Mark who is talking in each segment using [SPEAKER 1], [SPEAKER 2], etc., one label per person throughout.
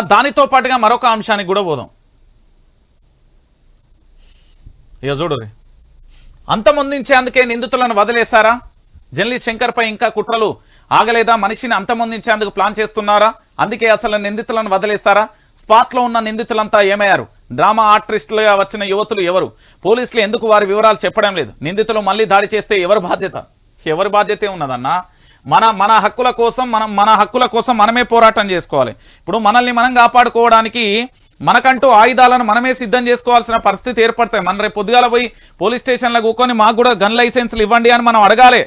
[SPEAKER 1] దానితో పాటుగా మరొక అంశానికి కూడా పోదాం. ఇక చూడు. అంతమొందించేందుకే నిందితులను వదిలేశారా? జర్నలిస్ట్ శంకర్పై ఇంకా కుట్రలు ఆగలేదా? మనిషిని అంతమొందించేందుకు ప్లాన్ చేస్తున్నారా? అందుకే అసలు నిందితులను వదిలేస్తారా స్పాట్లో ఉన్న నిందితులంతా ఏమయ్యారు? డ్రామా ఆర్టిస్టులుగా వచ్చిన యువతులు ఎవరు? పోలీసులు ఎందుకు వారి వివరాలు చెప్పడం లేదు? నిందితులు మళ్ళీ దాడి చేస్తే ఎవరి బాధ్యత? ఎవరి బాధ్యత ఉన్నదన్నా? మన మన హక్కుల కోసం మనం మన హక్కుల కోసం మనమే పోరాటం చేసుకోవాలి. ఇప్పుడు మనల్ని మనం కాపాడుకోవడానికి మనకంటూ ఆయుధాలను మనమే సిద్ధం చేసుకోవాల్సిన పరిస్థితి ఏర్పడతాయి. మన రేపు పొద్దుగాల పోయి పోలీస్ స్టేషన్లో కూకొని మాకు కూడా గన్ లైసెన్స్లు ఇవ్వండి అని మనం అడగాలి.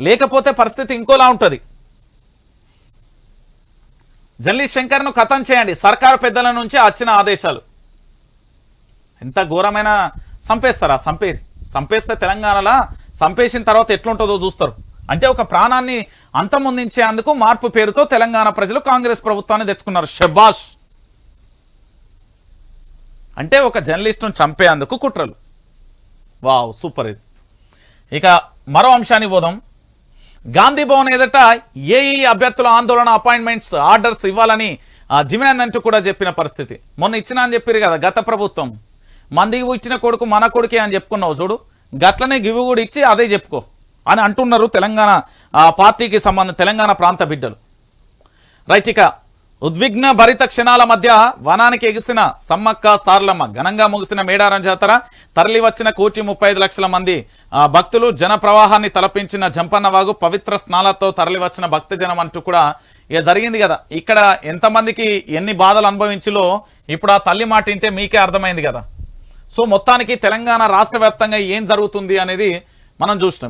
[SPEAKER 1] లేకపోతే పరిస్థితి ఇంకోలా ఉంటుంది. జర్నలిస్ట్ శంకర్ను కథం చేయండి. సర్కారు పెద్దల నుంచి వచ్చిన ఆదేశాలు. ఎంత ఘోరమైన చంపేస్తారా చంపేరి చంపేస్తే తెలంగాణలో చంపేసిన తర్వాత ఎట్లుంటుందో చూస్తారు. అంటే ఒక ప్రాణాన్ని అంతమొందించేందుకు మార్పు పేరుతో తెలంగాణ ప్రజలు కాంగ్రెస్ ప్రభుత్వాన్ని తెచ్చుకున్నారు. షబాష్ అంటే ఒక జర్నలిస్టును చంపేందుకు కుట్రలు. వావ్ సూపర్ ఇది. ఇక మరో అంశానికి పోదాం గాంధీ భవన్ ఎదుట ఏఈ అభ్యర్థుల ఆందోళన అపాయింట్మెంట్స్ ఆర్డర్స్ ఇవ్వాలని ఆ, అంటూ కూడా చెప్పిన పరిస్థితి. మొన్న ఇచ్చినా అని చెప్పారు కదా గత ప్రభుత్వం. మందికి ఇచ్చిన కొడుకు మన కొడుకే అని చెప్పుకున్నావు చూడు. గట్లనే గివి కూడా ఇచ్చి అదే చెప్పుకో అని అంటున్నారు తెలంగాణ ఆ, పార్టీకి సంబంధం తెలంగాణ ప్రాంత బిడ్డలు. రైచిక ఉద్విగ్న భరిత క్షణాల మధ్య వనానికి ఎగిసిన సమ్మక్క సార్లమ్మ ఘనంగా ముగిసిన మేడారం జాతర తరలి వచ్చిన కోటి ముప్పై ఐదు లక్షల మంది ఆ, భక్తులు జన ప్రవాహాన్ని తలపించిన జంపన్నవాగు పవిత్ర స్నానాలతో తరలి వచ్చిన భక్తి జనం అంటూ కూడా ఇక జరిగింది కదా. ఇక్కడ ఎంతమందికి ఎన్ని బాధలు అనుభవించులో ఇప్పుడు ఆ తల్లి మాట వింటే మీకే అర్థమైంది కదా. సో మొత్తానికి తెలంగాణ రాష్ట్ర వ్యాప్తంగా ఏం జరుగుతుంది అనేది మనం చూసినాం.